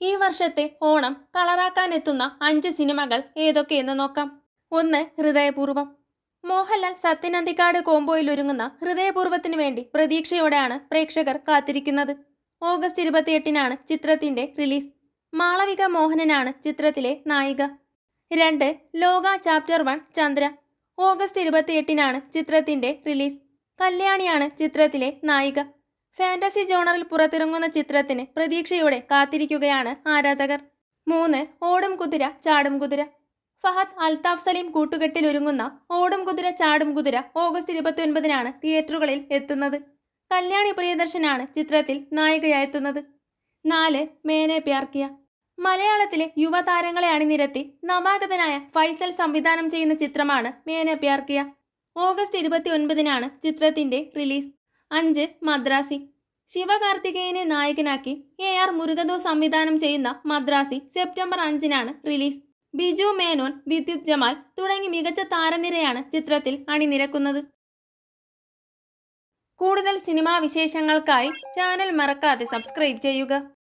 ഈ വർഷത്തെ ഓണം കളറാക്കാൻ എത്തുന്ന അഞ്ച് സിനിമകൾ ഏതൊക്കെയെന്ന് നോക്കാം. ഒന്ന് ഹൃദയപൂർവം. മോഹൻലാൽ സത്യനന്ദിക്കാട് കോംബോയിൽ ഒരുങ്ങുന്ന ഹൃദയപൂർവത്തിന് വേണ്ടി പ്രതീക്ഷയോടെയാണ് പ്രേക്ഷകർ കാത്തിരിക്കുന്നത്. ഓഗസ്റ്റ് ഇരുപത്തിയെട്ടിനാണ് ചിത്രത്തിന്റെ റിലീസ്. മാളവിക മോഹനനാണ് ചിത്രത്തിലെ നായിക. രണ്ട് Lokah chapter one Chandra. August ഇരുപത്തിയെട്ടിനാണ് ചിത്രത്തിന്റെ റിലീസ്. കല്യാണിയാണ് ചിത്രത്തിലെ നായിക. ഫാന്റസി ജോണറിൽ പുറത്തിറങ്ങുന്ന ചിത്രത്തിന് പ്രതീക്ഷയോടെ കാത്തിരിക്കുകയാണ് ആരാധകർ. മൂന്ന് ഓടും കുതിര ചാടും കുതിര. ഫഹദ് അൽതാഫ് സലീം കൂട്ടുകെട്ടിൽ ഒരുങ്ങുന്ന ഓടും കുതിര ചാടും കുതിര ഓഗസ്റ്റ് ഇരുപത്തിയൊൻപതിനാണ് തിയേറ്ററുകളിൽ എത്തുന്നത്. കല്യാണി പ്രിയദർശനാണ് ചിത്രത്തിൽ നായികയായെത്തുന്നത് നാല് മേനെ പ്യാർക്കിയ. മലയാളത്തിലെ യുവതാരങ്ങളെ അണിനിരത്തി നവാഗതനായ ഫൈസൽ സംവിധാനം ചെയ്യുന്ന ചിത്രമാണ് മേനെ പ്യാർക്കിയ. ഓഗസ്റ്റ് ഇരുപത്തി ഒൻപതിനാണ് ചിത്രത്തിന്റെ റിലീസ്. അഞ്ച് മദ്രാസി. ശിവകാർത്തികേയനെ നായകനാക്കി എ ആർ മുരുകദോ സംവിധാനം ചെയ്യുന്ന മദ്രാസി സെപ്റ്റംബർ അഞ്ചിനാണ് റിലീസ്. ബിജു മേനോൻ വിദ്യുത് ജമാൽ തുടങ്ങി മികച്ച താരനിരയാണ് ചിത്രത്തിൽ അണിനിരക്കുന്നത്. കൂടുതൽ സിനിമാ വിശേഷങ്ങൾക്കായി ചാനൽ മറക്കാതെ സബ്സ്ക്രൈബ് ചെയ്യുക.